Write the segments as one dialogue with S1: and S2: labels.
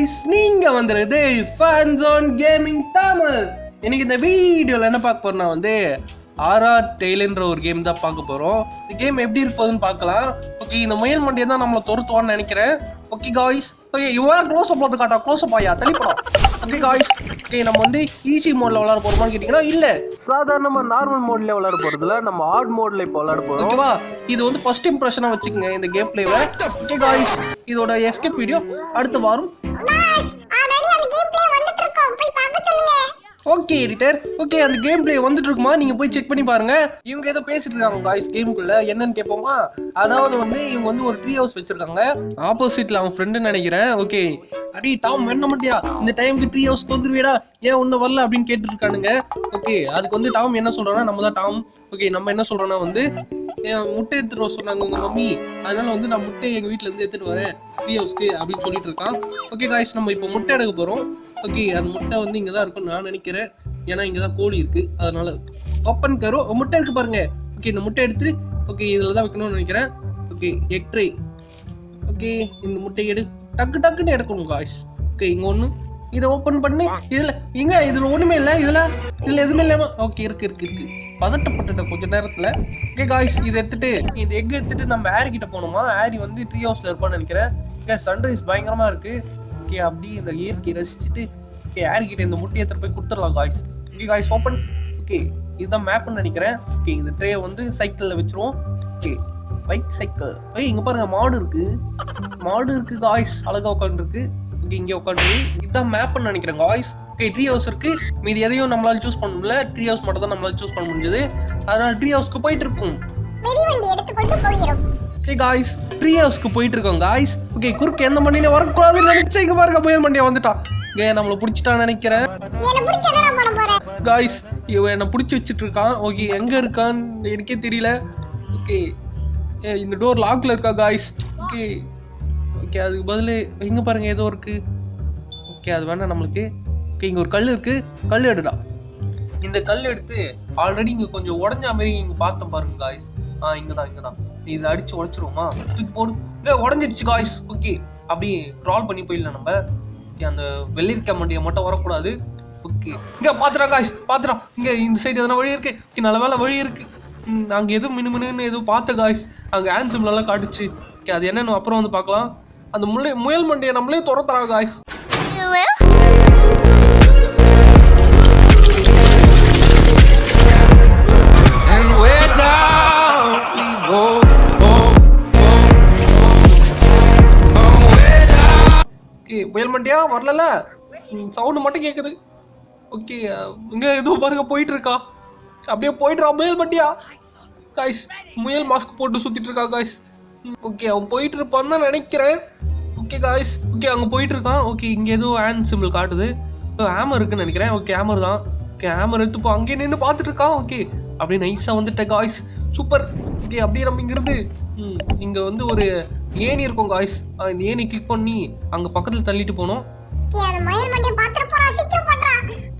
S1: Guys நீங்க வந்துருது fans on gaming Tamil இன்னைக்கு இந்த வீடியோவில் என்ன பார்க்க போறோம்னா வந்து ஆர்ஆர் டெய்லுன்ற ஒரு கேம் தான் பார்க்க போறோம். இந்த கேம் எப்படி இருப்பதுன்னு பார்க்கலாம். ஓகே இந்த முயல் மண்டியை தான் நம்மளை துரத்துவான்னு நினைக்கிறேன். ஓகே காய்ஸ் ஓகே இவ்வளோ க்ளோஸ் அப் காட்டா க்ளோஸ் அப் ஆயா தள்ளிப்படம் ஓகே காய்ஸ் ஓகே நம்ம வந்து ஈஸி மோட்ல விளையாட போறோமான்னு கேட்டிங்கன்னா இல்ல. சாதாரணமா நார்மல் மோட்ல விளையாட போறதுல நம்ம ஹார்ட் மோட்ல இப்போ விளையாட போறோம். ஓகேவா? இது வந்து ஃபர்ஸ்ட் இம்ப்ரெஷனா வச்சுக்கோங்க இந்த கேம் பிளேவை ஓகே காய்ஸ் இதோட எஸ்கேப் வீடியோ அடுத்த வாரம்
S2: பாஸ் ஆல்ரெடி அந்த கேம் பிளே வந்துட்டு இருக்கோம் போய் பார்க்க சொல்லுங்க
S1: ஓகே எடிட்டர் ஓகே அந்த கேம் பிளே வந்துட்டு இருக்குமா நீங்க போய் செக் பண்ணி பாருங்க. இவங்க ஏதோ பேசிட்டு இருக்காங்க காய்ஸ் கேமுக்குள்ள என்னன்னு கேட்போமா அதாவது வந்து இவங்க வந்து ஒரு ட்ரீ ஹவுஸ் வச்சிருக்காங்க. ஆப்போசிட்ல அவன் ஃப்ரெண்டுன்னு நினைக்கிறேன். ஓகே அடி டாம் என்ன மாட்டியா இந்த டைமுக்கு ட்ரீ ஹவுஸ்க்கு வந்துருவியடா. ஏன் ஒன்னும் வரல அப்படின்னு கேட்டு இருக்கானுங்க ஓகே அதுக்கு வந்து டாம் என்ன சொல்றான்னா நம்ம தான் டாம். ஓகே நம்ம என்ன சொல்றோம்னா வந்து முட்டை எடுத்துட்டு வர சொன்னாங்க உங்க மம்மி? அதனால வந்து நான் முட்டையை எங்க வீட்ல இருந்து எடுத்துட்டு வரேன். ஃப்ரீ ஹவுஸ்க்கு அப்படின்னு சொல்லிட்டு இருக்கான். ஓகே காய்ஸ் நம்ம இப்போ முட்டை எடுக்க போறோம். ஓகே அந்த முட்டை வந்து இங்க தான் இருக்கும்னு நான் நினைக்கிறேன். ஏன்னா இங்க தான் கோழி இருக்கு. அதனால ஓப்பன் கரோ முட்டை இருக்கு பாருங்க. ஓகே இந்த முட்டை எடுத்து ஓகே இதுல தான் வைக்கணும்னு நினைக்கிறேன். ஓகே எக் ட்ரை ஓகே இந்த முட்டை எடு. டக்கு டக்குன்னு எடுக்கணும் காய்ஸ் ஓகே இங்க ஒன்று இதை ஓபன் பண்ணி இதுல இங்க இதுல ஒண்ணுமே இல்ல இதுல இதுல எதுவுமே இல்லாம ஓகே இருக்கு இருக்கு இருக்கு. பதட்டப்பட்டுட்ட கொஞ்ச நேரத்துல. ஓகே காய்ஸ் இதை எடுத்துட்டு இந்த எக் எடுத்துட்டு நம்ம ஆரி கிட்ட போனோமா ஆரி வந்து ட்ரீ ஹவுஸ்ல இருப்பான்னு நினைக்கிறேன். ஓகே சன்ரைஸ் பயங்கரமா இருக்கு. ஓகே அப்படியே இந்த இயற்கையை ரசிச்சுட்டு ஓகே ஆரி கிட்ட இந்த முட்டையை எடுத்துட்டு போய் கொடுத்துடலாம் guys okay guys open okay இதுதான் மேப்னு நினைக்கிறேன். ஓகே இந்த ட்ரே வந்து சைக்கிள்ல வச்சிருவோம். ஓகே பைக் சைக்கிள் ஏய் இங்க பாருங்க மாடு இருக்கு. மாடு இருக்கு காய்ஸ் அழகா உட்காந்துருக்கு இங்க இங்க உட்காந்து. இதுதான் மேப்னு நினைக்கிறேன் காய்ஸ் ஓகே ட்ரீ ஹவுஸ் இருக்கு. மீதி எதையும் நம்மளால சூஸ் பண்ண முடியல. ட்ரீ ஹவுஸ் மட்டும் தான் நம்மளால சூஸ் பண்ண முடிஞ்சது. அதனால ட்ரீ ஹவுஸ்க்கு போயிட்டு இருக்கும். ஓகே காய்ஸ் ட்ரீ ஹவுஸ்க்கு போயிட்டு இருக்கோம் காய்ஸ் ஓகே குறுக்கு எந்த மண்டியில வரக்கூடாதுன்னு நினைச்சு இங்க பாருங்க புயல் மண்டியா வந்துட்டான். இங்க நம்மள பிடிச்சிட்டான்னு நினைக்கிறேன். காய்ஸ் இவன் என்னை பிடிச்சி வச்சுட்டு இருக்கான். ஓகே எங்க இருக்கான்னு எனக்கே தெரியல. ஓகே இந்த டோர் லாக்ல இருக்கா காய்ஸ் ஓகே ஓகே அதுக்கு பதில் இங்கே பாருங்க ஏதோ இருக்கு. ஓகே அது வேணாம் நம்மளுக்கு. ஓகே இங்கே ஒரு கல் இருக்கு. கல் எடுடா. இந்த கல் எடுத்து ஆல்ரெடி இங்கே கொஞ்சம் உடஞ்ச மாதிரி இங்கே பார்த்தோம் பாருங்க காய்ஸ் ஆ இங்கே தான் இங்கே தான் இதை அடிச்சு உடச்சிருவோமா? தூக்கி போடு. இல்லை உடஞ்சிடுச்சு காய்ஸ் ஓகே அப்படியே க்ரால் பண்ணி போயிடலாம் நம்ம. ஓகே அந்த வெள்ளிருக்க மண்டியை மட்டும் வரக்கூடாது. ஓகே இங்கே பார்த்துடா காய்ஸ் பார்த்துடா இங்கே இந்த சைடு எதனா வழி இருக்கு? ஓகே நல்ல வேலை வழி இருக்கு. ம், எதுவும் மினு மினுன்னு எதுவும் பார்த்த காய்ஸ் அங்கே ஹேண்ட் எல்லாம் காட்டுச்சு. ஓகே அது என்னென்னு அப்புறம் வந்து பார்க்கலாம். அந்த முள்ளை முயல் மண்டியை நம்மளே துரத்துறாங்க காய்ஸ்
S3: And
S1: ஓகே புயல் மண்டியா வரல சவுண்டு மட்டும் கேக்குது. ஓகே இங்க எதுவும் பாருங்க போயிட்டு இருக்கா அப்படியே போயிட்டு முயல் மண்டியா? காய்ஸ் முயல் மாஸ்க் போட்டு சுத்திட்டு இருக்கா காய்ஸ் ஓகே அவன் போயிட்டு இருப்பான்னு தான் நினைக்கிறேன். ஓகே காய்ஸ் ஓகே அங்க போயிட்டு இருக்கான் ஓகே இங்க ஏதோ ஹேண்ட் சிம்பிள் காட்டுது. ஹேமர் இருக்குன்னு நினைக்கிறேன். ஓகே ஹேமர் தான். ஓகே ஹேமர் எடுத்து போ அங்கேயே நின்று பார்த்துட்டு இருக்கான் ஓகே அப்படியே நைஸாக வந்துட்டேன் காய்ஸ் சூப்பர் ஓகே அப்படியே நம்ம இங்கிருந்து ம், இங்க வந்து ஒரு ஏணி இருக்கும் காய்ஸ் இந்த ஏணி கிளிக் பண்ணி அங்க பக்கத்துல தள்ளிட்டு போனோம்.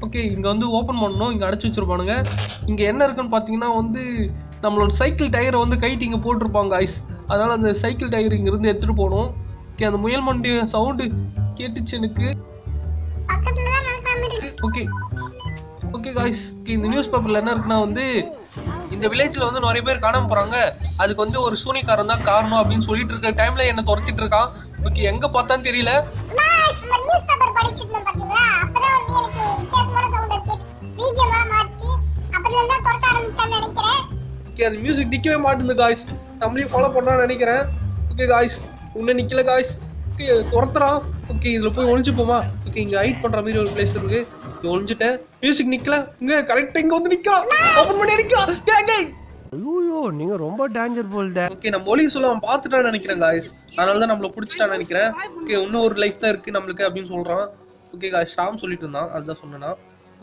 S2: ஓகே
S1: இங்க வந்து ஓபன் பண்ணணும். இங்க அடைச்சு வச்சிருப்பானுங்க. இங்க என்ன இருக்குன்னு பாத்தீங்கன்னா வந்து நம்மளோட சைக்கிள் டயரை வந்து கைட்டு இங்க போட்டிருப்பாங்க காய்ஸ் அதனால் அந்த சைக்கிள் டயர் இங்கேருந்து இருந்து போனோம். போகணும் ஓகே அந்த முயல் மண்டி சவுண்டு கேட்டுச்சு எனக்கு. ஓகே ஓகே காய்ஸ் ஓகே இந்த நியூஸ் பேப்பரில் என்ன இருக்குன்னா வந்து இந்த வில்லேஜில் வந்து நிறைய பேர் காணாம போகிறாங்க அதுக்கு வந்து ஒரு சூனிக்காரன் தான் காரணம் அப்படின்னு சொல்லிட்டு இருக்க டைமில் என்னை துரத்திட்டு இருக்கான். ஓகே எங்கே பார்த்தான்னு தெரியல. ஓகே அந்த மியூசிக் நிற்கவே மாட்டேங்குது காய்ஸ் நம்மளையும் ஃபாலோ பண்ணான்னு நினைக்கிறேன். ஓகே காய்ஸ் இன்னும் நிக்கல காய்ஸ் ஓகே துரத்துறான் ஓகே இதுல போய் ஒளிஞ்சுப்போமா ஓகே இங்க ஹைட் பண்ற மாதிரி ஒரு பிளேஸ் இருக்கு. இங்க ஒளிஞ்சுட்டேன். மியூசிக் நிக்கல. இங்க கரெக்டா இங்க வந்து நிக்கிறான் ஓபன் பண்ணி அடிக்கிறான்.
S4: ஐயோ நீங்க ரொம்ப டேஞ்சர் போல்த
S1: ஓகே நம்ம மொழி சொல்ல அவன் பார்த்துட்டான்னு நினைக்கிறேன் காய்ஸ் அதனால தான் நம்மள பிடிச்சிட்டான்னு நினைக்கிறேன். ஓகே இன்னும் ஒரு லைஃப் தான் இருக்கு நம்மளுக்கு அப்படின்னு சொல்றான். ஓகே காய்ஸ் ஷாம் சொல்லிட்டு இருந்தான். அதுதான் சொன்னேன்னா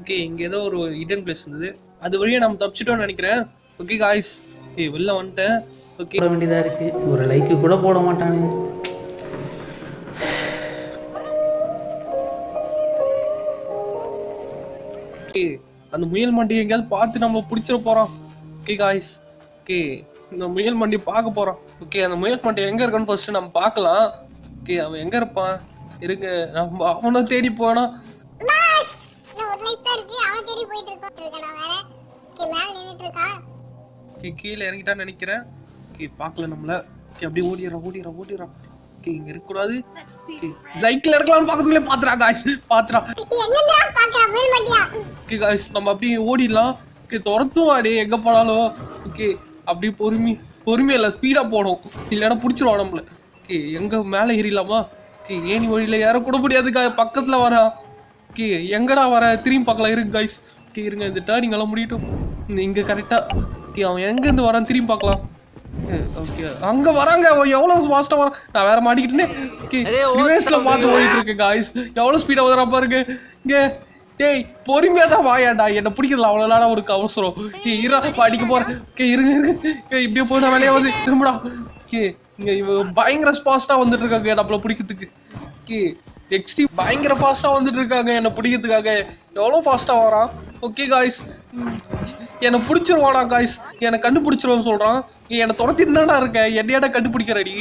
S1: ஓகே இங்க ஏதோ ஒரு இடன் பிளேஸ் இருந்தது. அது வழியா நம்ம தப்பிச்சிட்டோம்னு நினைக்கிறேன். ஓகே காய்ஸ் ஓகே வெளில வந்துட்டேன். ஓகே.
S5: போட வேண்டியதாக இருக்குது ஒரு லைக்கு கூட போட மாட்டானுங்க.
S1: அந்த முயல் மண்டி எங்கேயாவது பார்த்து நம்ம பிடிச்சிட போறோம் ஓகே காய்ஸ் ஓகே. இந்த முயல் மண்டி பார்க்க போறோம் ஓகே அந்த முயல் மண்டி எங்க இருக்கான்னு ஃபர்ஸ்ட் நம்ம பார்க்கலாம். ஓகே அவன் எங்க இருப்பான்? இருங்க. நம்ம அவனை தேடி போனா.
S2: பாஸ் இன்னும் ஒரு லைஃப் தான் இருக்கு. அவன் தேடி போயிட்டு இருக்கோம் இருக்கேன். நான் வேற. ஓகே மேல நின்னுட்டு இருக்கான்.
S1: ஓகே கீழே இறங்கிட்டான்னு நினைக்கிறேன். ஓகே பார்க்கல நம்மள. ஓகே அப்படியே ஓடிடுறோம் ஓடிடுறோம் ஓடிடுறோம். ஓகே இங்க இருக்கக்கூடாது. ஓகே சைக்கிள் எடுக்கலாம்னு பக்கத்துக்குள்ளே பாத்துறா காய்ஸ் பாத்துறா. ஓகே காய்ஸ் நம்ம அப்படியே ஓடிடலாம். ஓகே துரத்தும் அடி எங்க போனாலும். ஓகே அப்படியே பொறுமை பொறுமையா இல்லை ஸ்பீடா போகணும். இல்லைன்னா பிடிச்சிருவோம் நம்மள. ஓகே எங்க மேலே ஏறிடலாமா? ஓகே ஏணி வழியில கூட முடியாது கா பக்கத்துல வரா. ஓகே எங்கடா வர? திரும்பி பார்க்கலாம் இருக்கு காய்ஸ் ஓகே இருங்க இந்த டேர்னிங் எல்லாம் முடியட்டும். இங்க கரெக்டா ஓகே அவன் எங்க இருந்து வரான் திரும்பி பார்க்கலாம். ஓகே. அங்க வராங்க. எவ்வளவு ஃபாஸ்டா வரான் நான் வேற மாட்டிக்கிட்டேனே. ரிவேஸ்ல பார்த்து ஓடிட்டு இருக்கேன் காய்ஸ் எவ்வளவு ஸ்பீடா வர பாருங்க. இங்க டேய் பொறுமையா தான் வாயாடா. என்ன பிடிக்கல அவ்வளோ நேரம் ஒரு அவசரம். ஏய் இரா அடிக்க போறேன். ஓகே இருங்க இருங்க. இப்படியே போய் வேலையா வந்து திரும்படா. ஓகே இங்க பயங்கர ஃபாஸ்டா வந்துட்டு இருக்காங்க நம்மள பிடிக்கிறதுக்கு. ஓகே எக்ஸ்டி பயங்கர ஃபாஸ்ட்டாக வந்துட்டு இருக்காங்க. என்னை பிடிக்கிறதுக்காக. எவ்வளோ ஃபாஸ்ட்டாக வரான் ஓகே காய்ஸ் என்னை பிடிச்சிருவானா காய்ஸ் என்னை கண்டுபிடிச்சிருவான்னு சொல்கிறான் நீ என்னை துரத்திட்டு தானே இருக்கேன் என்னையாட கண்டுபிடிக்கிறடி?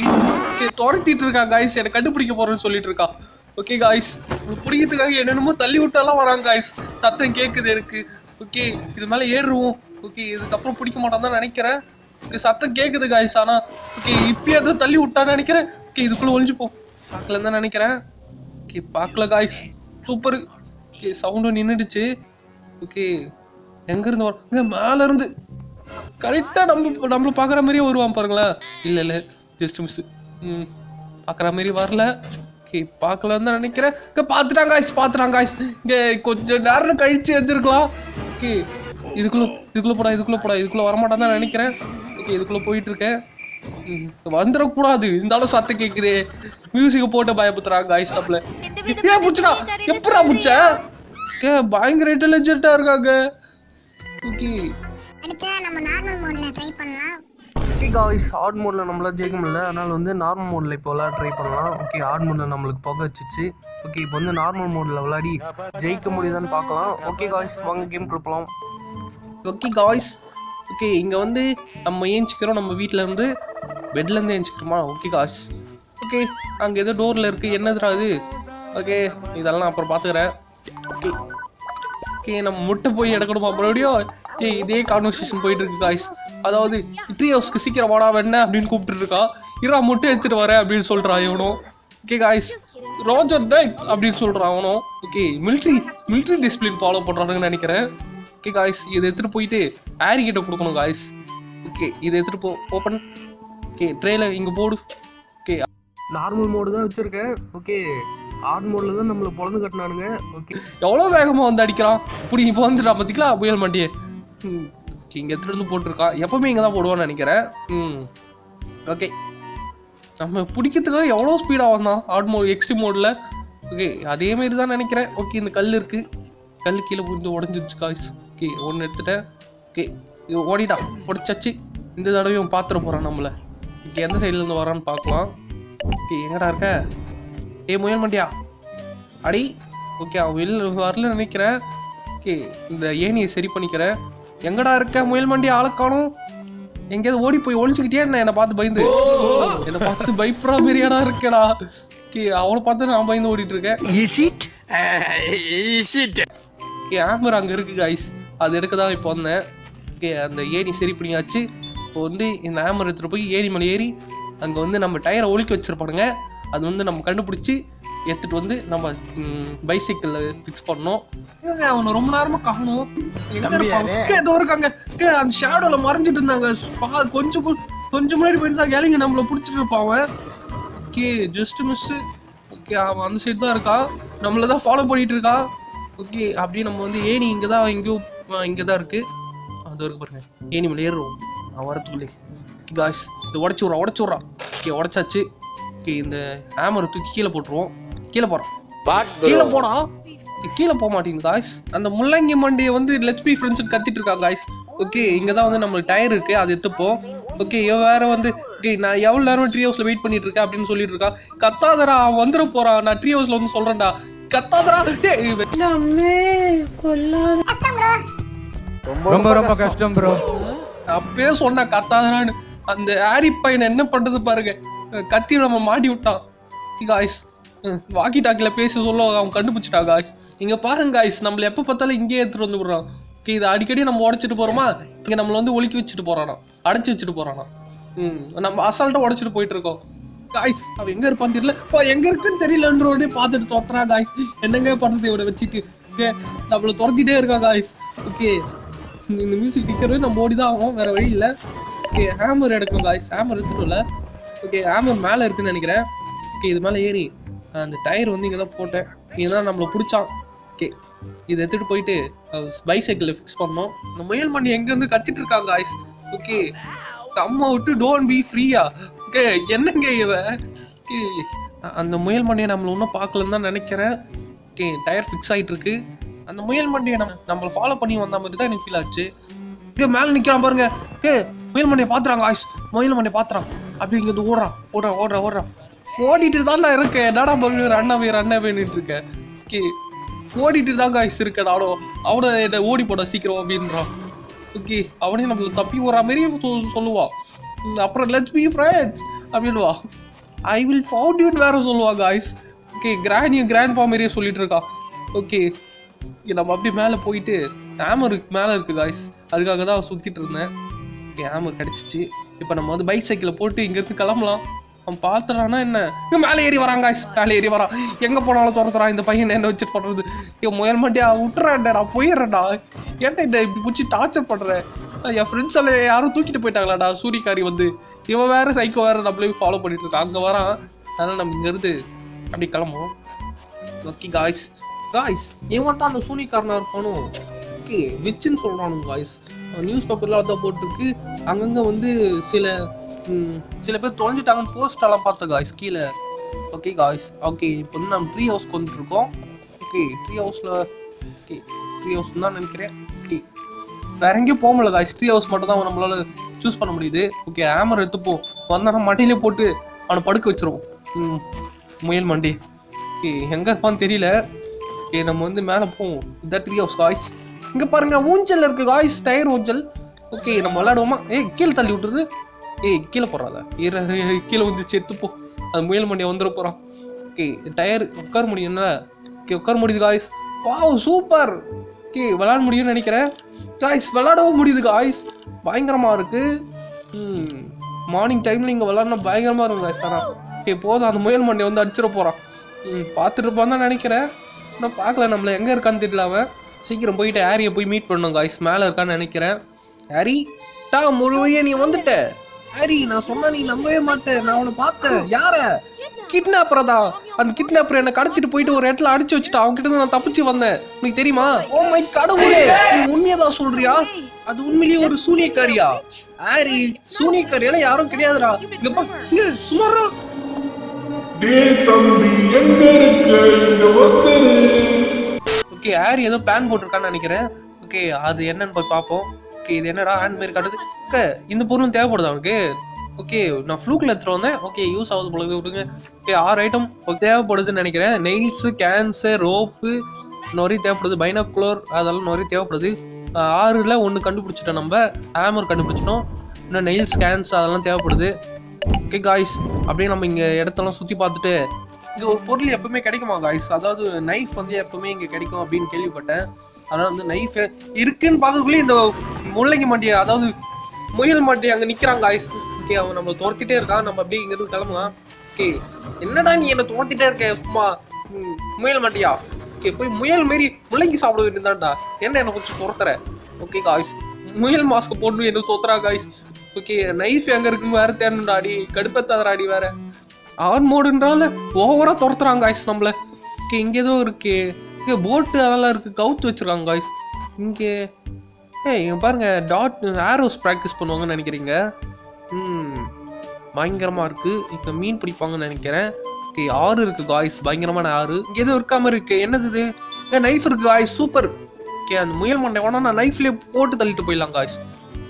S1: ஓகே துரத்திட்டு இருக்கான் காய்ஸ் என்னை கண்டுபிடிக்க போகிறேன்னு சொல்லிட்டு இருக்கான் ஓகே காய்ஸ் பிடிக்கிறதுக்காக என்னென்னமோ தள்ளி விட்டாலாம் வராங்க காய்ஸ் சத்தம் கேட்குது எனக்கு. ஓகே இது மேலே ஏறுவோம். ஓகே இதுக்கப்புறம் பிடிக்க மாட்டான் தான் நினைக்கிறேன். ஓகே சத்தம் கேட்குது காய்ஸ் ஆனால் ஓகே இப்பயே எதுவும் தள்ளி விட்டான்னு நினைக்கிறேன். ஓகே இதுக்குள்ளே ஒழிஞ்சுப்போம் பார்க்கலன்னு தான் நினைக்கிறேன். ஓகே பார்க்கல காய்ஸ் சூப்பர் ஓகே சவுண்டு நின்றுடுச்சு ஓகே எங்கேருந்து வர இங்கே மேலேருந்து. கரெக்டாக நம்ம நம்மள பார்க்குற மாதிரியே வருவான் பாருங்களேன். இல்லை இல்லை ஜஸ்ட் மிஸ் ம் பார்க்குற மாதிரி வரல. ஓகே பார்க்கலன்னு தான் நினைக்கிறேன். இங்கே பார்த்துட்டாங்க காய்ஸ் பார்த்துட்டாங்க காய்ஸ் இங்கே கொஞ்சம் நேரம் கழித்து எழுந்திருக்கலாம் ஓகே இதுக்குள்ளே இதுக்குள்ளே போடா இதுக்குள்ளே போடா இதுக்குள்ளே வரமாட்டான் தான் நினைக்கிறேன். ஓகே இதுக்குள்ளே போயிட்டுருக்கேன் வந்துடக்கூடாது. இருந்தாலும் சத்தம் கேட்குது மியூசிக்கை போட்டு பயப்படுத்துறாங்க காய்ஸ் நம்மள. ஏன் புடிச்சடா. எப்படா புடிச்ச? கே பயங்கர இன்டெலிஜென்ட்டா இருக்காங்க. ஓகே
S2: அடுத்து நம்ம நார்மல் மோட்ல ட்ரை பண்ணலாம்.
S1: ஓகே காய்ஸ் ஹார்ட் மோடில் நம்மளால் ஜெயிக்க முடியல. அதனால் வந்து நார்மல் மோடில் இப்போ விளாட ட்ரை பண்ணலாம். ஓகே ஹார்ட் மோடில் நம்மளுக்கு புகை வச்சுச்சு. ஓகே இப்போ வந்து நார்மல் மோடில் விளையாடி ஜெயிக்க முடியுதான்னு பார்க்கலாம். ஓகே காய்ஸ் வாங்க கேம் போகலாம் ஓகே காய்ஸ் ஓகே இங்கே வந்து நம்ம ஏஞ்சிக்கிறோம் நம்ம வீட்டில் இருந்து பெட்லேருந்து ஏஞ்சிக்கிறோமா? ஓகே காய்ஸ் ஓகே அங்கே ஏதோ டோரில் இருக்குது என்னதுடா இது? ஓகே இதெல்லாம் நான் அப்புறம் பார்த்துக்கிறேன் ஓகே ஓகே நம்ம முட்டை போய் எடுக்கணுமா மறுபடியும் ஏய் இதே கான்வர்சேஷன் போயிட்டு இருக்கு காய்ஸ் அதாவது ட்ரீ ஹவுஸ்க்கு சீக்கிரம் வாடா வேணே அப்படின்னு கூப்பிட்டு இருக்கா. இரா முட்டை எடுத்துட்டு வரேன் அப்படின்னு சொல்கிறான் இவனும். ஓகே காய்ஸ் ரோஜர் டேக் அப்படின்னு சொல்கிறான் அவனும். Okay military military discipline follow பண்ணுறானுங்கன்னு நினைக்கிறேன். ஓகே காய்ஸ் இதை எடுத்துட்டு போயிட்டு ஆரி கிட்ட கொடுக்கணும் காய்ஸ் ஓகே இதை எடுத்துட்டு போ ஓப்பன் ஓகே ட்ரேல இங்க போடு. ஓகே நார்மல் மோடு தான் வச்சிருக்கேன். ஓகே ஹார்ட் மோடில் தான் நம்மளை பொழந்து கட்டினானுங்க. ஓகே எவ்வளோ வேகமாக வந்து அடிக்கிறான்? இப்படி இப்போ வந்துட்டா பார்த்திங்களா புயல் மண்டியே. ம். ஓகே இங்கே எடுத்துகிட்டு வந்து போட்டிருக்கான் எப்பவுமே இங்கே தான் போடுவான்னு நினைக்கிறேன். ம். ஓகே நம்ம பிடிக்கிறதுக்காக எவ்வளோ ஸ்பீடாக வந்தான் ஹார்ட் மோட் எக்ஸ்ட்ரீம் மோடில் ஓகே அதே மாதிரி தான் நினைக்கிறேன். ஓகே இந்த கல் இருக்குது கல் கீழே புரிஞ்சு உடஞ்சிருச்சு காய்ஸ் ஓகே ஒன்று எடுத்துட்டேன் ஓகே ஓடிட்டான் உடச்சாச்சு இந்த தடவையும் பாத்திர போகிறான் நம்மளை. ஓகே எந்த சைட்லேருந்து வரான்னு பார்க்கலாம் ஓகே எங்கடா இருக்க? ஏய் முயல் மண்டியா? அடி. ஓகே அவன் வெளில வரல நினைக்கிறேன். ஓகே இந்த ஏணியை சரி பண்ணிக்கிறேன் எங்கடா இருக்க முயல் மண்டி ஆளை காணோம். எங்கேயாவது ஓடி போய் ஒழிச்சுக்கிட்டே என்ன? என்னை பார்த்து பயந்து. என்னை பார்த்து பயப்படுற மாதிரியாடா இருக்கேடா. ஓகே அவளை பார்த்து நான் பயந்து ஓடிட்டு இருக்கேன். ஓகே ஆமர் அங்கே இருக்கு காய்ஸ் அது எடுக்க தான் இப்போ வந்தேன். ஓகே அந்த ஏணி சரி பண்ணியாச்சு. இப்போ வந்து இந்த ஆமர் எடுத்துகிட்டு போய் ஏணி மேலே ஏறி அங்கே வந்து நம்ம டயரை ஒழிக்க வச்சிருப்பானுங்க அது வந்து நம்ம கண்டுபிடிச்சி எடுத்துட்டு வந்து நம்ம பைசைக்கிளில் ஃபிக்ஸ் பண்ணோம். அவனை ரொம்ப நேரமாக காணும். இதோ இருக்காங்க. கே, அந்த ஷேடோவில் மறைஞ்சிட்டு இருந்தாங்க. பா- கொஞ்சம் கொஞ்சம் முன்னாடி போயிட்டு தான் கேளுங்க நம்மளை பிடிச்சிட்டு இருப்பான் ஓகே ஜஸ்ட் மிஸ் ஓகே அவன் அந்த சைடு தான் இருக்கான். நம்மள தான் ஃபாலோ பண்ணிட்டு இருக்கான். ஓகே அப்படியே நம்ம வந்து ஏணி இங்கே தான் எங்கேயோ இங்கே தான் இருக்கு. அது இருக்கு பாருங்க. ஏணி மேலே ஏறுவோம் அவன் வரத்துக்குள்ளே. காய்ஸ் இது உடச்சி விட்றான் உடச்சி விட்றான் ஓகே உடச்சாச்சு. ஓகே இந்த ஹேமரை தூக்கி கீழே போட்டுருவோம். கீழே போகிறான் கீழே போடா. கீழே போக மாட்டேங்குது காய்ஸ் அந்த முள்ளங்கி மண்டியை வந்து லெட்ஸ் பி ஃப்ரெண்ட்ஸ் கத்திட்டு இருக்காங்க காய்ஸ் ஓகே இங்கே தான் வந்து நம்மளுக்கு டயர் இருக்கு அது எடுத்துப்போம். ஓகே இவன் வேற வந்து ஓகே நான் எவ்வளோ நேரம் ட்ரீ ஹவுஸ்ல வெயிட் பண்ணிட்டு இருக்கேன் அப்படின்னு சொல்லிட்டு இருக்கான் கத்தாதடா அவன் வந்துட போறான். நான் ட்ரீ ஹவுஸ்ல வந்து இவன்
S2: கஷ்டம் ப்ரோ
S3: ரொம்ப ரொம்ப கஷ்டம். ப்ரோ.
S1: அப்பயே சொன்னேன் கத்தாதடான்னு அந்த ஹாரி பையனை என்ன பண்றது பாருங்க. கத்தி நம்ம மாட்டி விட்டான். காய்ஸ் வாக்கி டாக்கில பேச சொல்ல அவன் கண்டுபிடிச்சிட்டா காய்ஸ் இங்க பாருங்க காய்ஸ் நம்மள எப்ப பார்த்தாலும் இங்கேயே எடுத்துட்டு வந்து விடுறான். ஓகே இது அடிக்கடி நம்ம உடைச்சிட்டு போறோமா? இங்க நம்மள வந்து ஒலிக்கி வச்சுட்டு போறானா? அடைச்சு வச்சுட்டு போறானா? ம் நம்ம அசால்ட்டா உடைச்சிட்டு போயிட்டு இருக்கோம். காய்ஸ் அவன் எங்க இருப்பான்னு தெரியல. இப்போ எங்க இருக்குன்னு தெரியலன்ற உடனே பார்த்துட்டு தொத்துறா காய்ஸ் என்னங்க பண்றது இவனை வச்சுட்டு? ஓகே நம்மள துரத்திட்டே இருக்கா காய்ஸ் ஓகே இந்த மியூசிக் டிக்கரு நம்ம ஓடி தான் ஆகும் வேற வழி இல்லை. ஓகே ஹேமர் எடுக்கும் காய்ஸ் ஹேமர் எடுத்துட்டுல ஓகே ஹேமர் மேலே இருக்குன்னு நினைக்கிறேன். ஓகே இது மேலே ஏறி. அந்த டயர் வந்து இங்கே தான் போட்டேன். இதுதான் நம்மளை பிடிச்சான். ஓகே இதை எடுத்துட்டு போயிட்டு பைசைக்கிளில் ஃபிக்ஸ் பண்ணோம் இந்த முயல் மணி எங்கேருந்து கத்திட்டு இருக்காங்க காய்ஸ் ஓகே அம்மா விட்டு டோன்ட் பி ஃப்ரீயா ஓகே என்னங்க இவ ஓகே அந்த முயல் மண்டியை நம்மளை இன்னும் பார்க்கலன்னு தான் நினைக்கிறேன். ஓகே டயர் ஃபிக்ஸ் ஆகிட்டு இருக்கு அந்த முயல் மண்டியை நம்ம நம்மளை ஃபாலோ பண்ணி வந்த மாதிரி தான் எனக்கு ஃபீல் ஆச்சு. இங்கே மேலே நிற்கிறான் பாருங்க. கே முயல் மண்டியை பார்த்துறாங்க ஆயுஷ். முயல் மண்டியை பார்த்துறான். அப்படி இங்கே ஓடுறான் ஓடுறான் ஓடுறான் ஓடுறான். ஓடிட்டு தான் நான் இருக்கேன். என்னடா பண்ணு ரன்னவே ரன்னவேன்னு இருக்கேன். ஓகே ஓடிட்டு தான் காய்ஸ் இருக்கேன். நானும் அவனை என்னை ஓடி போட சீக்கிரம் அப்படின்றான். ஓகே அவனே நம்மளை தப்பி ஓடுற மாதிரியும் சொல்லுவான் அப்புறம் லெட்ஸ் பி ஃப்ரெண்ட்ஸ் அப்படின்வா ஐ வில் ஃபவுண்ட் யூன் வேற சொல்லுவாங்க காய்ஸ் ஓகே கிராண்ட் கிராண்ட் பா மாதிரியே சொல்லிட்டு இருக்கா ஓகே நம்ம அப்படி மேலே போயிட்டு ஹேமர் மேலே இருக்கு காய்ஸ் அதுக்காக தான் சுற்றிட்டு இருந்தேன். ஓகே ஹேமர் கிடச்சிச்சு. இப்போ நம்ம வந்து பைக் சைக்கிளை போட்டு இங்கேருந்து கிளம்பலாம். அவன் பார்த்துறானா என்ன? இவன் மேலே ஏறி வரான் காய்ஸ் மேலே ஏறி வரான். எங்கே போனாலும் துரத்துறான். இந்த பையன் என்ன வச்சுட்டு பண்ணுறது இவன் முயல் மாட்டியா விட்டுறான்டா நான் போயிடுறேன்டா. ஏன்டா இந்த இப்படி பிடிச்சி டார்ச்சர் பண்ணுறேன் என் ஃப்ரெண்ட்ஸ் எல்லாம் யாரும் தூக்கிட்டு போயிட்டாங்களாடா? சூரியக்காரி வந்து. இவன் வேறு சைக்கோ வேறு நம்மளையும் ஃபாலோ பண்ணிட்டு இருக்கான். அங்கே வரான். அதனால் நம்ம இங்கேருந்து அப்படி கிளம்புவோம். ஓகே காய்ஸ் காய்ஸ் இவன் தான் அந்த சூனிக்காரனாக இருப்பானோ? ஓகே விச்சுன்னு சொல்றானு காய்ஸ் நியூஸ் பேப்பர்லாம் அதான் போட்டிருக்கு. அங்கங்கே வந்து சில சில பேர் தொலைஞ்சிட்டாங்கன்னு போஸ்டெல்லாம் பார்த்தோம் காய்ஸ் கீழே. ஓகே காய்ஸ் ஓகே இப்போ வந்து நம்ம ட்ரீ ஹவுஸ்க்கு வந்துட்டுருக்கோம். ஓகே ட்ரீ ஹவுஸில் ஓகே ட்ரீ ஹவுஸ் தான் நினைக்கிறேன். ஓகே வேற எங்கேயும் போக முடியல காய்ஸ் ட்ரீ ஹவுஸ் மட்டும் தான் நம்மளால சூஸ் பண்ண முடியுது. ஓகே ஹேமர் எடுத்துப்போம். வந்தானா மடியிலே போட்டு அவனை படுக்க வச்சிருவோம். ம், முயல் மண்டி. எங்கே எங்க இருப்பான்னு தெரியல. ஓகே நம்ம வந்து மேலே போவோம். இந்த ட்ரீ ஹவுஸ் காய்ஸ் இங்கே பாருங்க ஊஞ்சல் இருக்கு காய்ஸ் டயர் ஊஞ்சல். ஓகே நம்ம விளாடுவோமா ஏய் கீழே தள்ளி விட்டுருது ஏய் கீழே போடுறாத கீழே வந்து செத்து அது முயல் மண்டியை வந்துட போகிறான் ஓகே டயர் உட்கார முடியும்ல? ஓகே உட்கார முடியுது காய்ஸ் வாவ் சூப்பர் ஓகே விளாட முடியும்னு நினைக்கிறேன். காய்ஸ் விளாடவும் முடியுது காய்ஸ் பயங்கரமாக இருக்குது மார்னிங் டைமில் இங்கே விளாட்னா பயங்கரமாக இருக்கும் காய்ஸ் ஆனால் போதும். அந்த முயல் மண்டையை வந்து அடிச்சிட போகிறான் ம் பார்த்துட்டு இருப்பான்னு தான் நினைக்கிறேன். இன்னும் பார்க்கல நம்மள எங்கே இருக்கான்னு தெரியல அவன். சீக்கிரம் போயிட்டு ஹாரியை போய் மீட் பண்ணும் காய்ஸ் மேலே இருக்கான்னு நினைக்கிறேன். ஹாரி டா முழுவையே நீ வந்துட்ட? ஹாரி நான் சொன்னா நீ நம்பவே மாட்டேன். நான் அவனை பார்த்தேன். யார? கிட்னாப்பரை தான். அந்த கிட்னாப்பர் என்னை கடத்திட்டு போயிட்டு ஒரு இடத்துல அடிச்சு வச்சுட்டு அவங்க கிட்ட நான் தப்பிச்சு வந்தேன். உனக்கு தெரியுமா? Oh ஓ மை கடவுளே நீ உண்மையை தான் சொல்றியா? அது உண்மையிலேயே ஒரு சூனியக்காரியா? ஹாரி சூனியக்காரியெல்லாம் யாரும் கிடையாதுடா. இங்க சுமாரா
S6: தம்பி எங்க இருக்க? இங்க வந்துரு
S1: ஓகே ஹாரி ஏதோ பிளான் போட்டிருக்கான்னு நினைக்கிறேன். ஓகே அது என்னன்னு போய் பார்ப்போம். ஓகே இது என்னடா ஹேண்ட் மாரி காட்டுது. ஓகே இந்த பொருளும் தேவைப்படுது அவனுக்கு ஓகே நான் ஃப்ளூக்கில் எடுத்துகிட்டு வந்தேன். ஓகே யூஸ் ஆகுது போல இருக்கு, விடுங்க. ஓகே ஆறு ஐட்டம் தேவைப்படுதுன்னு நினைக்கிறேன். நெயில்ஸு கேன்ஸு ரோப்பு நிறைய தேவைப்படுது. பைனாக்குலர் அதெல்லாம் நிறைய தேவைப்படுது. ஆறில் ஒன்று கண்டுபிடிச்சிட்டோம் நம்ம. ஹேமர் கண்டுபிடிச்சிட்டோம். இன்னும் நெயில்ஸ் கேன்ஸ் அதெல்லாம் தேவைப்படுது. ஓகே காய்ஸ் அப்படியே நம்ம இங்கே இடத்தெல்லாம் சுற்றி பார்த்துட்டு இது ஒரு பொருள் எப்பவுமே கிடைக்குமா காய்ஸ் அதாவது நைஃப் வந்து எப்பவுமே இங்கே கிடைக்கும் அப்படின்னு கேள்விப்பட்டேன். அதனால் வந்து நைஃப் இருக்குன்னு பார்க்கறதுக்குள்ளே இந்த முள்ளங்கி மாட்டி அதாவது முயல் மாட்டி அங்கே நிற்கிறாங்க காய்ஸ் ஓகே அவன் நம்மளை துரத்திட்டே இருக்கான் நம்ம அப்படியே இங்கேருந்து கிளம்பலாம். ஓகே என்னடா நீ என்னை துரத்திட்டே இருக்க சும்மா முயல் மாட்டியா ஓகே போய் முயல் மாரி முள்ளங்கி சாப்பிட வேண்டியதான்டா என்ன என்னை கொஞ்சம் துரத்துற? ஓகே காய்ஸ் முயல் மாஸ்க் போட்டு என்ன சொத்துறா காய்ஸ் ஓகே நைஃப் எங்க இருக்கு வேற தேடணும்டா அடி கடுப்பத்தாதடா அடி வேற. ஆன் மோடுன்றால ஓவரா துரத்துறாங்க காய்ஸ் நம்மள. ஓகே இங்கே ஏதோ இருக்கு. இங்கே போட்டு அதெல்லாம் இருக்கு கவுத்து வச்சிருக்காங்க காய்ஸ் இங்கே ஏ இங்கே பாருங்க டாட் ஏரோஸ் ப்ராக்டிஸ் பண்ணுவாங்கன்னு நினைக்கிறீங்க? ம் பயங்கரமா இருக்கு. இப்போ மீன் பிடிப்பாங்கன்னு நினைக்கிறேன். ஓகே ஆறு இருக்கு காய்ஸ் பயங்கரமான ஆறு. இங்கே எதுவும் இருக்காம இருக்கு. என்னது இது? ஏ நைஃப் இருக்கு காய்ஸ் சூப்பர் ஓகே அந்த முயல் மண்டை வேணா நான் நைஃப்லேயே போட்டு தள்ளிட்டு போயிடலாம் காய்ஸ்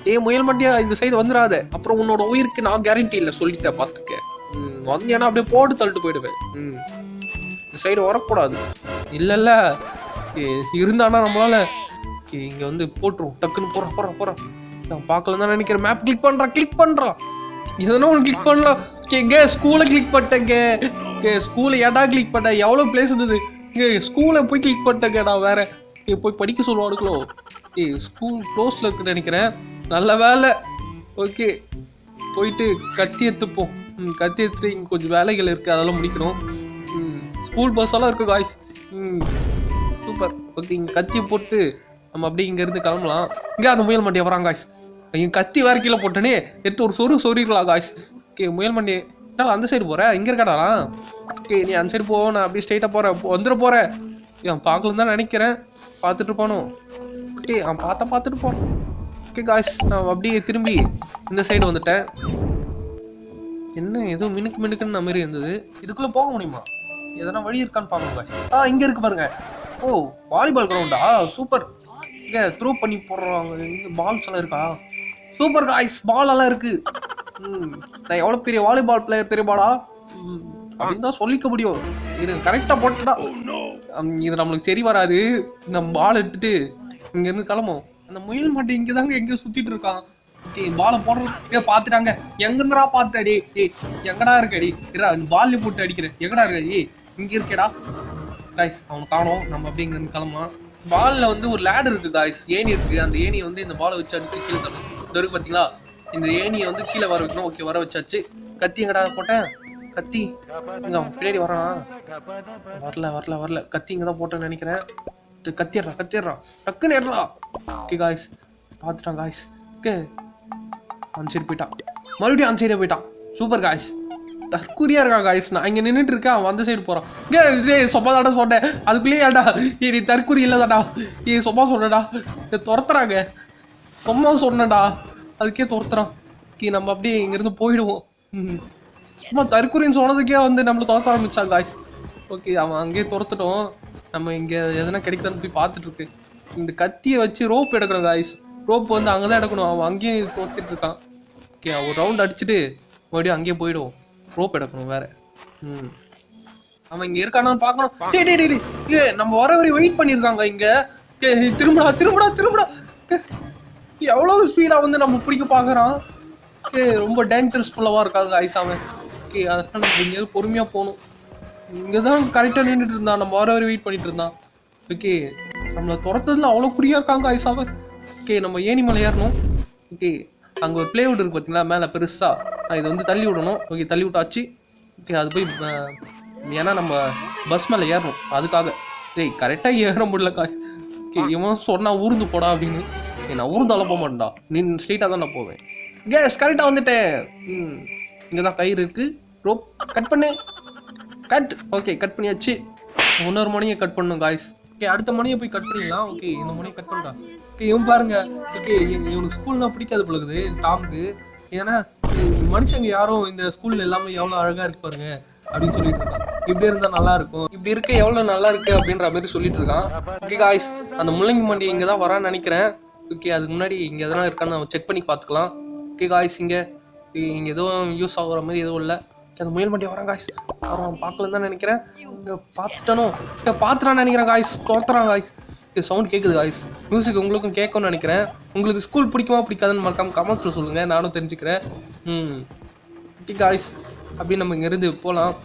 S1: ஏ முயல் மண்டியா இந்த சைடு வந்துடாத அப்புறம் உன்னோட உயிருக்கு நான் கேரண்டி இல்லை சொல்லிட்டேன் பார்த்துக்க. ம் ஏன்னா அப்படியே போட்டு தள்ளிட்டு போயிடுவேன். ம். இந்த சைடு வரக்கூடாது. இல்லைல்ல. இல்ல இருந்தானா நம்மளால இங்க வந்து போட்டுரும். டக்குன்னு போறோம் போறோம் போறோம் நான் பார்க்கல தான் நினைக்கிறேன். மேப் கிளிக் பண்றான் கிளிக் பண்றான் எதனா ஒன்று கிளிக் பண்ணலாம் கே ஸ்கூலை கிளிக் பண்ணிட்டேங்க. கே ஸ்கூலை ஏடா கிளிக் பண்ண? எவ்வளோ பிளேஸ் இருந்தது? இங்கே ஸ்கூலை போய் கிளிக் பண்ணிட்டேங்க. நான் வேற போய் படிக்க சொல்லுவானுங்களோ. ஏ ஸ்கூல் க்ளோஸில் இருக்குன்னு நினைக்கிறேன். நல்ல வேலை. ஓகே போயிட்டு கத்தி எடுத்துப்போம். ம் கத்தி எடுத்துட்டு இங்கே கொஞ்சம் வேலைகள் இருக்குது அதெல்லாம் முடிக்கணும். ம் ஸ்கூல் பஸ் எல்லாம் இருக்குது காய்ஸ் ம் சூப்பர் ஓகே இங்கே கத்தி போட்டு நம்ம அப்படியே இங்கேருந்து கிளம்பலாம். இங்கே அந்த முயல் மண்டியை வரான் காய்ஸ் இங்கே கத்தி வேறு கீழே போட்டேனே எடுத்து ஒரு சொரு சொருக்கலாம் காய்ஸ் ஓகே முயல் மண்டி. நான் அந்த சைடு போகிறேன் இங்கே இருக்காடா? ஓகே நீ அந்த சைடு போ நான் அப்படியே ஸ்ட்ரைட்டாக போகிறேன் வந்துட போகிறேன் அவன் பார்க்கலன்னு தான் நினைக்கிறேன். பார்த்துட்டு போனோம் ஓகே அவன் பார்த்தா பார்த்துட்டு போகிறான் ஓகே காய்ஸ் நான் அப்படியே திரும்பி இந்த சைடு வந்துட்டேன். என்ன ஏதோ மினுக்கு மினுக்குன்னு மாதிரி இருந்தது. இதுக்குள்ள போக முடியுமா? எதனா வழி இருக்கான்னு guys. ஆ இங்க இருக்கு பாருங்க. ஓ வாலிபால் கிரவுண்டா சூப்பர் இங்க த்ரோ பண்ணி போடுறாங்க. பால்ஸ் எல்லாம் இருக்கா? சூப்பர் காய்ஸ் பால் எல்லாம் இருக்கு. நான் எவ்வளவு பெரிய வாலிபால் பிளேயர் தெரியுமாடா? அப்படின்னு தான் சொல்லிக்க முடியும். இது கரெக்டா போட்டுடா. ம், இது நம்மளுக்கு சரி வராது. நம்ம பால் எடுத்துட்டு இங்க இருந்து கிளம்பும் அந்த முயல் மாட்டு இங்க தாங்க எங்கேயோ சுத்திட்டு இருக்கான். ஓகே பாலை போடுறோம் ஏ பாத்துட்டாங்க. எங்க பாத்து அடி ஏய் எங்கடா இருக்க அடி இரா இந்த பால்ல போட்டு அடிக்கிறேன். எங்கடா இருக்க ஏய் இங்க இருக்கேடா. காய்ஸ் அவனை காணோம். நம்ம அப்படிங்க இருந்து கிளம்பலாம். பால்ல வந்து ஒரு லேடர் இருக்கு காய்ஸ் ஏணி இருக்கு. அந்த ஏணியை வந்து இந்த பாலை வச்சு அடிச்சு கீழே தரணும் இந்த பாத்தீங்களா? இந்த ஏணியை வந்து கீழே வர வைக்கணும். ஓகே வர வச்சாச்சு. கத்தி எங்கடா போட்டேன்? கத்தி. இங்க பின்னாடி வரான். வரல வரல வரல. கத்தி இங்க தான் போட்டேன்னு நினைக்கிறேன். கத்திடுறான் கத்திடுறான் டக்குன்னு ஏறா ஓகே காய்ஸ் பார்த்துட்டான் காய்ஸ் ஓகே அந்த சைடு போயிட்டான் மறுபடியும் அந்த சைடே போயிட்டான் சூப்பர் காய்ஸ் தற்கூரியா இருக்கா காய்ஸ் நான் இங்கே நின்றுட்டு இருக்கேன். அவன் அந்த சைடு போகிறான் இங்கே இதே சொப்பா தாடா சொன்னேன். அதுக்குள்ளேயே ஏடா ஏ நீ தற்கூரி இல்லைதாடா ஏ சொப்பா சொன்னடா இதை துரத்துறாங்க. சொம்மா சொன்னடா அதுக்கே துரத்துறான். ஓகே நம்ம அப்படியே இங்கேருந்து போயிடுவோம். ம். சும்மா தற்கூரின்னு சொன்னதுக்கே வந்து நம்மளை துரத்த ஆரம்பிச்சான் காய்ஸ் ஓகே அவன் அங்கேயே துரத்துட்டோம். நம்ம இங்கே எதனா கிடைக்கிறோன்னு போய் பார்த்துட்டு இருக்கு. இந்த கத்தியை வச்சு ரோப் எடுக்கிறோம் காய்ஸ் ரோப் வந்து அங்கதான் எடுக்கணும். அவன் அங்கேயும் தோத்துட்டு இருக்கான். ஓகே ஒரு ரவுண்ட் அடிச்சுட்டு மறுபடியும் அங்கேயே போயிடுவோம். ரோப் எடுக்கணும் வேற. ம். அவன் இங்க இருக்கானான்னு பார்க்கணும். டேய் டேய் டேய், டேய். ஏய் நம்ம வர வரை வெயிட் பண்ணிருக்காங்க இங்க. திரும்புடா திரும்புடா திரும்புடா. டேய், எவ்வளவு ஸ்பீடா வந்து நம்ம பிடிக்க பாக்குறான் ஏய் ரொம்ப டேஞ்சரஸ் ஃபுல்லவா இருக்காங்க ஐஸ் அவன். ஓகே அதனால நம்ம இங்கேயாவது பொறுமையா போகணும். இங்க தான் கரெக்டா நின்றுட்டு இருந்தான். நம்ம வர வரை வெயிட் பண்ணிட்டு இருந்தான். ஓகே நம்மளை துரத்ததுல அவ்வளோ குறியா இருக்காங்க ஐஸ் ஓகே நம்ம ஏணி மலை ஏறணும். ஓகே அங்கே ஒரு பிளேவுட் இருக்கு பார்த்தீங்களா மேலே பெருசாக நான் இதை வந்து தள்ளி விடணும். ஓகே தள்ளி விட்டாச்சு. ஓகே அது போய் ஏன்னா நம்ம பஸ் மேலே ஏறணும். அதுக்காக. டேய் கரெக்டாக ஏற முடியல காசு ஓகே இவன் சொன்னா ஊர்ந்து போடா அப்படின்னு. ஏய், நான் ஊர்ந்தால போக மாட்டேன்டா. நீ ஸ்ட்ரெயிட்டாக தான் நான் போவேன். கேஸ் கரெக்டாக வந்துட்டேன். ம் இங்கே தான் கயிறு இருக்குது ரோப் கட் பண்ணு. கட் ஓகே கட் பண்ணியாச்சு. ஒன்னொரு மணியை கட் பண்ணணும் காய்ஸ் ஓகே அடுத்த மணியை போய் கட் பண்ணிடலாம். ஓகே இந்த மணியை கட் பண்ணிட்டான் ஓகே இவன் பாருங்க. ஓகே இவனுக்கு ஸ்கூல்னா பிடிக்காது போலக்குது டாம்க்கு. ஏன்னா மனுஷங்க யாரும் இந்த ஸ்கூல்ல எல்லாமே எவ்வளோ அழகா இருக்கு பாருங்க அப்படின்னு சொல்லிட்டு இருக்கான். இப்படி இருந்தா நல்லா இருக்கும். இப்படி இருக்க எவ்வளவு நல்லா இருக்கு அப்படின்ற மாதிரி சொல்லிட்டு இருக்கான். ஓகே காய்ஸ் அந்த முள்ளங்கி மண்டி இங்க தான் வரான்னு நினைக்கிறேன். ஓகே அதுக்கு முன்னாடி இங்க எதனா இருக்கான்னு நம்ம செக் பண்ணி பாத்துக்கலாம் ஓகே காய்ஸ் இங்க இங்க எதுவும் யூஸ் ஆகுற மாதிரி எதுவும் இல்லை. அந்த முயல் மண்டி வரான் காய்ஸ் அவன் பார்க்கலன்னு தான் நினைக்கிறேன். இங்கே பார்த்துட்டானோ? இங்க பார்த்துட்டான்னு நினைக்கிறேன் காய்ஸ் தோத்துறான் காய்ஸ் சவுண்ட் கேட்குது காய்ஸ் மியூசிக் உங்களுக்கும் கேட்கும்னு நினைக்கிறேன். உங்களுக்கு ஸ்கூல் பிடிக்குமா பிடிக்காதுன்னு மறக்காம கமெண்ட்ஸில் சொல்லுங்கள் நானும் தெரிஞ்சுக்கிறேன். ம். ஓகே காய்ஸ் அப்படின்னு நம்ம இங்கேருந்து போகலாம்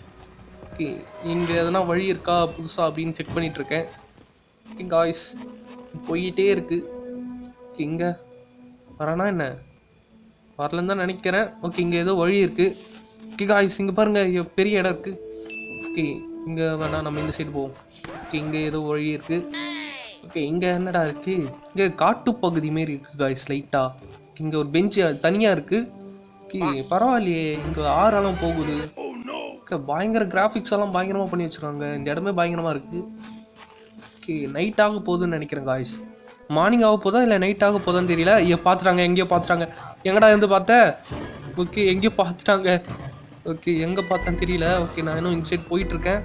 S1: ஓகே இங்கே எதனா வழி இருக்கா புதுசா அப்படின்னு செக் பண்ணிகிட்ருக்கேன் ஓகே காய்ஸ் போயிட்டே இருக்குது ஓகே இங்கே வரானா என்ன? வரலன்னு தான் நினைக்கிறேன். ஓகே இங்கே ஏதோ வழி இருக்குது ஓகே காய்ஸ் இங்கே பாருங்கள் பெரிய இடம் இருக்குது ஓகே இங்கே வேணால் நம்ம இந்த சைடு போவோம். ஓகே இங்கே ஏதோ வழி இருக்குது ஓகே இங்கே என்னடா இருக்குது இங்கே காட்டு பகுதி மாரி இருக்கு காய்ஸ் லைட்டாக இங்கே ஒரு பெஞ்சு தனியாக இருக்குது ஓகே பரவாயில்லையே இங்கே ஆறெல்லாம் போகுது. ஓகே பயங்கர கிராஃபிக்ஸ் எல்லாம் பயங்கரமாக பண்ணி வச்சிருக்காங்க. இந்த இடமே பயங்கரமாக இருக்குது ஓகே நைட் ஆக போகுதுன்னு நினைக்கிறேன் காய்ஸ் மார்னிங் ஆக போதா இல்லை நைட் ஆக போதான்னு தெரியல. ஐயோ பார்த்துட்டாங்க எங்கேயோ பார்த்துட்டாங்க எங்கடா இருந்து பார்த்த? ஓகே எங்கேயோ பார்த்துட்டாங்க ஓகே எங்கே பார்த்தேன்னு தெரியல. ஓகே நான் இன்னும் இந்த சைடு போயிட்டுருக்கேன்.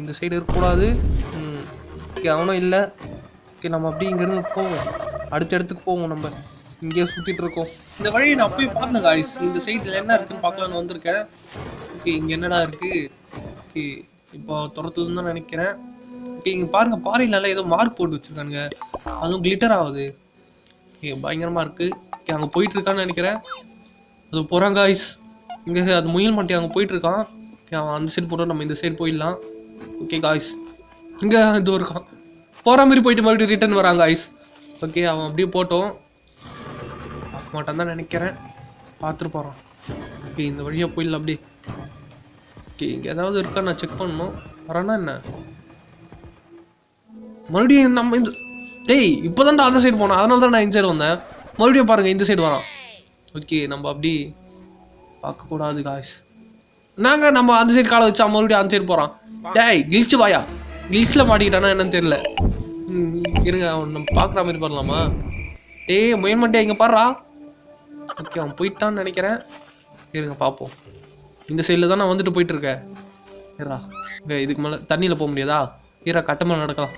S1: இந்த சைடு இருக்கக்கூடாது. ஓகே அவனும் இல்லை. ஓகே நம்ம அப்படியே இங்கேருந்து போவோம். அடுத்த இடத்துக்கு போவோம் நம்ம. இங்கேயே சுற்றிட்டு இருக்கோம். இந்த வழியை நான் போய் பார்த்தேன் காய்ஸ் இந்த சைடில் என்ன இருக்குன்னு பார்க்கலான்னு வந்திருக்கேன். ஓகே இங்கே என்னடா இருக்குது ஓகே இப்போ துரத்துதுன்னு தான் நினைக்கிறேன். ஓகே இங்கே பாருங்க பாறையில ஏதோ மார்க் போட்டு வச்சுருக்கானுங்க. அதுவும் கிளிட்டர் ஆகுது. ஓகே பயங்கரமாக இருக்குது ஓகே அங்கே போயிட்டு இருக்கான்னு நினைக்கிறேன். அது போகிறாங்க காய்ஸ் இங்கே அது முயல் மாட்டி அங்கே போயிட்டுருக்கான். அவன் அந்த சைடு போட்டோம் நம்ம இந்த சைடு போயிடலாம். ஓகே காய்ஸ் இங்கே இது இருக்கான் போகிற மாதிரி போயிட்டு மறுபடியும் ரிட்டர்ன் வராங்க காய்ஸ் ஓகே அவன் அப்படியே போட்டோம். பார்க்க மாட்டான் தான் நினைக்கிறேன். பார்த்துட்டு போகிறான் ஓகே இந்த வழியாக போயிடலாம் அப்படியே. ஓகே இங்கே ஏதாவது இருக்கா நான் செக் பண்ணணும். வரானா என்ன? மறுபடியும் நம்ம இந்த டேய் இப்போதான்டா அந்த சைடு போனோம் அதனால தான் நான் இந்த சைடு வந்தேன். மறுபடியும் பாருங்கள் இந்த சைடு வரான். ஓகே நம்ம அப்படி பார்க்கக்கூடாது காய்ஸ் நாங்க நம்ம அந்த சைடு காலை வச்சா மறுபடியும் அந்த சைடு போகிறான் டேய் கிழிச்சு வாயா. கிழிச்சில் மாட்டிக்கிட்டானா என்னன்னு தெரியல. ம், இருங்க அவன் நம்ம பார்க்குற மாதிரி பண்ணலாமா? டேய் முயன்மண்டே இங்கே பாடுறா ஓகே அவன் போயிட்டான்னு நினைக்கிறேன். இருங்க பார்ப்போம். இந்த சைடில் தான் நான் வந்துட்டு போயிட்டு இருக்கேன் இங்கே இதுக்கு மேலே தண்ணியில் போக முடியாதா? ஈரா கட்ட நடக்கலாம்.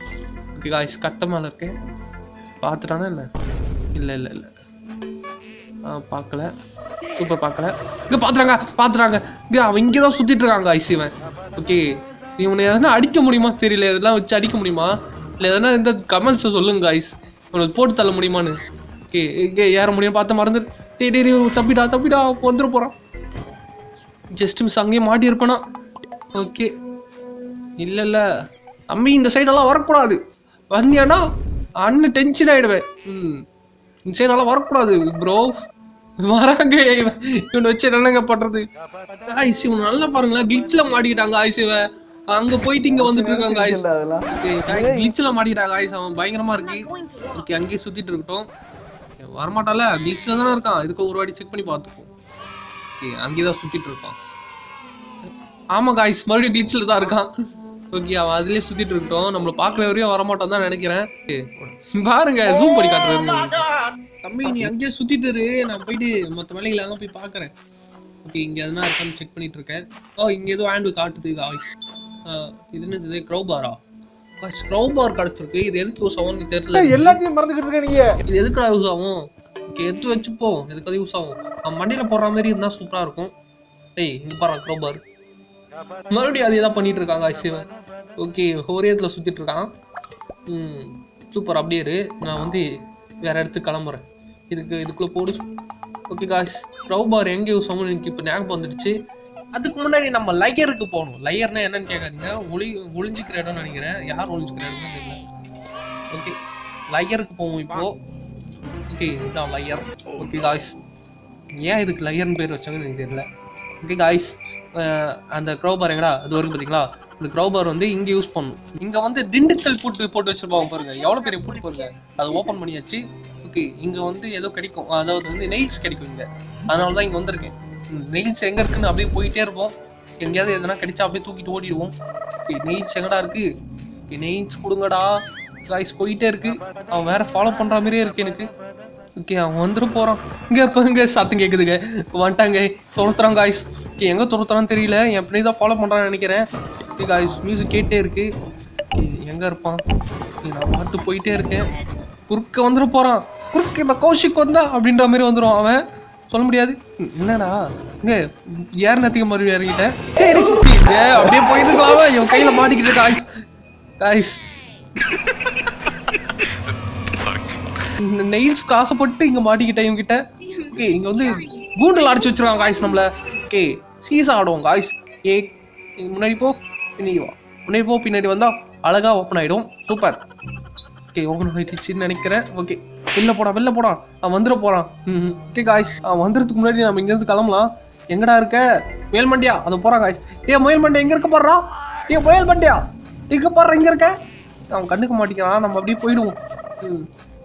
S1: ஓகே காய்ஸ் கட்ட இருக்கேன். பார்த்துட்டானா என்ன? இல்லை இல்லை இல்லை. பார்க்கல. சூப்பர் பார்க்கல. இங்கே பார்த்துறாங்க பார்த்துறாங்க இங்கே அவன் இங்கே தான் சுற்றிட்டு இருக்காங்க ஐஸ் இவன். ஓகே இவனை எதனா அடிக்க முடியுமா? தெரியல. இதெல்லாம் வச்சு அடிக்க முடியுமா? இல்லை எதனா இந்த கமெண்ட்ஸை சொல்லுங்க ஐஸ் உனக்கு போட்டு தள்ள முடியுமான்னு. ஓகே இங்கே ஏற முடியும் பார்த்து மறந்து டே டே தப்பிடா தப்பிடா வந்துட போகிறான் ஜஸ்ட் மிஸ் அங்கேயே மாட்டி இருப்பானா? ஓகே இல்லை இல்லை. நம்பி இந்த சைடெல்லாம் வரக்கூடாது. வந்தியானா அண்ணன் டென்ஷன் ஆகிடுவேன் ம். இந்த சைடெல்லாம் வரக்கூடாது ப்ரோ வராங்க. இவன் இவனை வச்சு என்னங்க பண்றது? ஆயிஸ் இவன் நல்லா பாருங்களேன். கிளிச்சில் மாட்டிக்கிட்டாங்க ஆயிஸ் இவன். அங்க போயிட்டு இங்க வந்துட்டு இருக்காங்க ஆயிஸ் கிளிச்சில் மாட்டிக்கிட்டாங்க ஆயிஸ் அவன் பயங்கரமா இருக்கு. ஓகே அங்கேயே சுத்திட்டு இருக்கட்டும். வரமாட்டால கிளிச்சில் தானே இருக்கான். இதுக்கு ஒரு வாட்டி செக் பண்ணி பார்த்துப்போம். ஓகே அங்கேயே தான் சுத்திட்டு இருக்கான். ஆமா காய்ஸ் மறுபடியும் கிளிச்சில் தான் இருக்கான். ஓகே அவன் அதுலயே சுத்திட்டு இருக்கட்டும். நம்மள பாக்குற வரையும் வரமாட்டான் தான் நினைக்கிறேன். பாருங்க ஜூம் பண்ணி காட்டுறேன் தம்பி நீ அங்கேயே சுத்திட்டு இரு. நான் போயிட்டு மற்ற வேலைகளெல்லாம் போய் பார்க்கறேன். ஓகே இங்க எதனா இருக்கான்னு செக் பண்ணிட்டு இருக்கேன். ஓ இங்க ஏதோ ஹேண்டு காட்டுது காய்ஸ் இது என்னது க்ரௌபாரா காய்ஸ் க்ரௌபார் கிடைச்சிருக்கு. இது எதுக்கு யூஸ் ஆகும்னு தெரியல.
S7: எல்லாத்தையும் மறந்துகிட்டு இருக்க நீங்க.
S1: இது எதுக்கு யூஸ் ஆகும்? ஓகே எடுத்து வச்சுப்போம் எதுக்கு யூஸ் ஆகும். மண்டியில போடுற மாதிரி இருந்தா சூப்பரா இருக்கும். டேய் இங்க பாரு க்ரௌபார் மறுபடியும் அதே தான் பண்ணிட்டு இருக்காங்க சிவன். ஓகே ஒரே இடத்துல இருக்கான் ம் சூப்பர் அப்படியே இரு. நான் வந்து வேற இடத்துக்கு கிளம்புறேன். இதுக்கு இதுக்குள்ளே போடு. ஓகே காய்ஸ் ரவுபார் எங்கே யூஸ் ஆகும் எனக்கு இப்போ ஞாபகம் வந்துடுச்சு. அதுக்கு முன்னாடி நம்ம லையருக்கு போகணும். லையர்னா என்னன்னு கேட்காதீங்க. ஒளி ஒளிஞ்சிக்கிற இடம்னு நினைக்கிறேன். யார் ஒளிஞ்சிக்கிற இடம்னு தெரியல. ஓகே லையருக்கு போவோம் இப்போ. ஓகே இதுதான் லையர். ஓகே காய்ஸ் ஏன் இதுக்கு லையர்னு பேர் வச்சாங்கன்னு எனக்கு தெரியல. ஓகே காய்ஸ் அந்த க்ரௌபார் எங்கடா? அது வரைக்கும் பார்த்தீங்களா இந்த க்ரௌபார் வந்து இங்கே யூஸ் பண்ணும் இங்கே வந்து திண்டுக்கல் பூட்டு போட்டு வச்சிருப்பாங்க பாருங்க. எவ்வளோ பெரிய பூட்டு பாருங்க. அதை ஓப்பன் பண்ணியாச்சு. ஓகே இங்கே வந்து ஏதோ கிடைக்கும். அதாவது வந்து நெயில்ஸ் கிடைக்கும் இங்கே. அதனால தான் இங்கே வந்திருக்கேன். நெயில்ஸ் எங்கே இருக்குன்னு அப்படியே போயிட்டே இருப்போம். எங்கேயாவது எதனா கிடைச்சா அப்படியே தூக்கிட்டு ஓடிடுவோம். ஓகே நெயில்ஸ் எங்கடா இருக்கு? Okay nails கொடுங்கடா. காய்ஸ் போயிட்டே இருக்கு. அவன் வேற ஃபாலோ பண்ற மாதிரியே இருக்கு எனக்கு. ஓகே அவன் வந்துடும் போகிறான் இங்கே இப்போ இங்கே சத்தம் கேட்குதுங்க வந்துட்டாங்க. துரத்துறான் காய்ஸ் ஓகே எங்கே துரத்துறான்னு தெரியல. என் பிள்ளை தான் ஃபாலோ பண்ணுறான்னு நினைக்கிறேன். ஓகே காய்ஸ் மியூசிக் கேட்டே இருக்கு. எங்கே இருப்பான்? நான் பாட்டு போயிட்டே இருக்கேன். குறுக்க வந்துட போகிறான் குறுக்க இந்த கௌஷிக் வந்தா அப்படின்ற மாதிரி வந்துடும் அவன். சொல்ல முடியாது. என்னடா? இங்கே ஏர் நத்திக்க மறுபடியும் இறங்கிட்டேன். அப்படியே போயிருக்கலாம். அவன் இவன் கையில் மாட்டிக்கிட்டு காய்ஸ் காய்ஸ் இந்த நெயில்ஸ் காசப்பட்டு இங்க மாட்டிக்கிட்டேன் இவங்க கிட்ட ஓகே இங்க வந்து கூண்டில் அடிச்சு வச்சிருக்காங்க காய்ஸ் நம்மள. ஓகே சீசா ஆடுவோம் காய்ஸ் ஏ இங்க முன்னாடி போ பின்னாடி வா. முன்னாடி போ பின்னாடி வந்தா அழகா ஓப்பன் ஆயிடும். சூப்பர் ஓகே ஓப்பன் ஆயிடுச்சுன்னு நினைக்கிறேன். ஓகே வெளில போடா வெளில போடா. அவன் வந்துட போறான். ம் ஓகே காய்ஸ் அவன் வந்துறதுக்கு முன்னாடி நம்ம இங்க இருந்து கிளம்பலாம். எங்கடா இருக்க? முயல் மண்டியா அது போறான் காய்ஸ் ஏ முயல் மண்டியா எங்க இருக்க போடுறா ஏ முயல் மண்டியா இங்க போடுற இங்க இருக்க? அவன் கண்டுக்க மாட்டேங்கிறான் நம்ம அப்படியே போயிடுவோம். ம்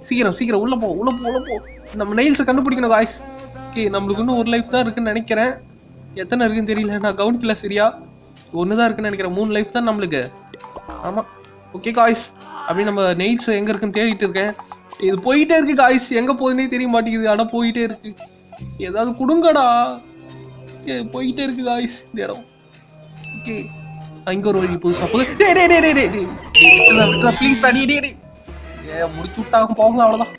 S1: சீக்கிரம் சீக்கிரம் உள்ள போ உள்ள போ உள்ள போ. நம்ம நெயில்ஸை கண்டுபிடிக்கணும் காய்ஸ் ஓகே நம்மளுக்கு இன்னும் ஒரு லைஃப் தான் இருக்குன்னு நினைக்கிறேன். எத்தனை இருக்குன்னு தெரியல நான் கவனிக்கல சரியா. ஒன்று தான் இருக்குன்னு நினைக்கிறேன். மூணு லைஃப் தான் நம்மளுக்கு. ஆமாம் ஓகே காய்ஸ் அப்படி நம்ம நெயில்ஸ் எங்கே இருக்குன்னு தேடிட்டு இருக்கேன். இது போயிட்டே இருக்கு காய்ஸ் எங்கே போகுதுன்னே தெரிய மாட்டேங்குது. ஆனால் போயிட்டே இருக்கு. ஏதாவது கொடுங்கடா. ஏ, போயிட்டே இருக்கு காய்ஸ் இந்த இடம். ஓகே அங்கே ஒரு வழி புதுசாக போகுது. டே டே டே டே டே டே ப்ளீஸ் அடி டே டே முடிச்சு விட்டாங்க போங்க அவ்வளவுதான்.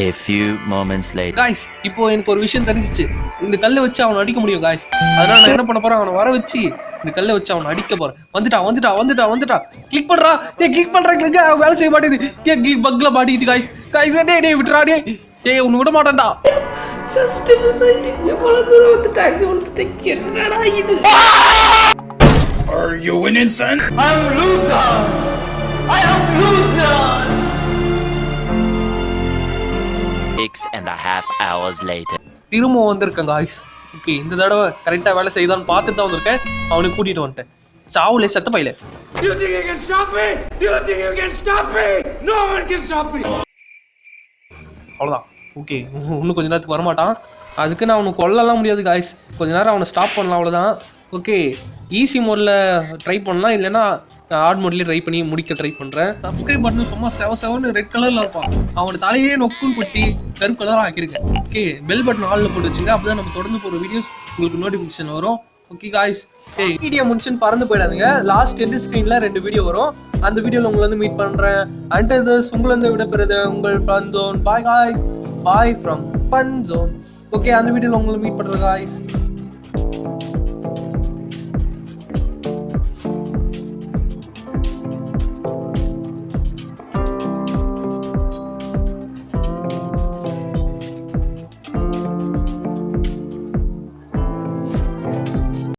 S8: A few moments later.
S1: Guys இப்போ எனக்கு ஒரு விஷயம் தெரிஞ்சிச்சு. இந்த கல்லை வச்சு அவனை அடிக்க முடியும் காய்ஸ் அதனால நான் என்ன பண்ண போறேன்? அவனை வர வச்சு இந்த கல்லை வச்சு அவனை அடிக்க போறேன். வந்துட்டா வந்துட்டா வந்துட்டா வந்துட்டா. கிளிக் பண்றா. ஏ கிளிக் பண்றா கிளிக் வேலை செய்ய மாட்டேங்குது. ஏ கிளிக் பக்ல மாட்டிக்கிச்சு காய்ஸ் காய்ஸ் டேய் டேய் விட்டுறா டேய். டேய் உன்னை விட மாட்டேன்டா.
S5: ஜஸ்ட் எவ்வளவு தூரம் வந்துட்டாங்க வந்துட்டேன் என்னடா இது?
S3: Are you winning, son?
S8: Six and a half hours later.
S1: திரும்ப வந்திருக்கேன் காய்ஸ் ஓகே இந்த தடவை கரெக்டாக வேலை செய்தான்னு பார்த்துட்டு தான் வந்திருக்கேன். அவனை கூட்டிகிட்டு வந்துட்டேன். சாவுலே செத்த பையில.
S3: You think you can stop me? You think you can stop me? No one can stop me.
S1: அவ்வளோதான் ஓகே இன்னும் கொஞ்ச நேரத்துக்கு வரமாட்டான். அதுக்கு நான் அவனை கொல்லலாம் முடியாது காய்ஸ் கொஞ்ச நேரம் அவனை ஸ்டாப் பண்ணலாம் அவ்வளோதான் ஓகே ஈஸி மோடில் ட்ரை பண்ணலாம். இல்லைன்னா ஹார்ட் மோட்லேயே ட்ரை பண்ணி முடிக்க ட்ரை பண்ணுறேன் சப்ஸ்கிரைப் பட்டன் சும்மா செவ செவன்னு ரெட் கலரில் இருப்பான். அவனோட தலையே நொக்குன்னு கொட்டி கருப்பு கலராக ஆக்கியிருக்கேன். ஓகே பெல் பட்டன் ஆளில் போட்டு வச்சுங்க. அப்போ தான் நம்ம தொடர்ந்து போகிற வீடியோஸ் உங்களுக்கு நோட்டிஃபிகேஷன் வரும். ஓகே காய்ஸ் ஏய் வீடியோ முடிச்சுன்னு பறந்து போயிடாதுங்க. லாஸ்ட் எண்டு ஸ்க்ரீனில் ரெண்டு வீடியோ வரும். அந்த வீடியோவில் உங்களை வந்து மீட் பண்ணுறேன் அண்டர் தஸ் உங்களை வந்து விடப்பெறது உங்கள் பந்தோன். Bye guy bye from fun zone okay அந்த வீடியோவில் உங்களை மீட் பண்ணுறேன் காய்ஸ்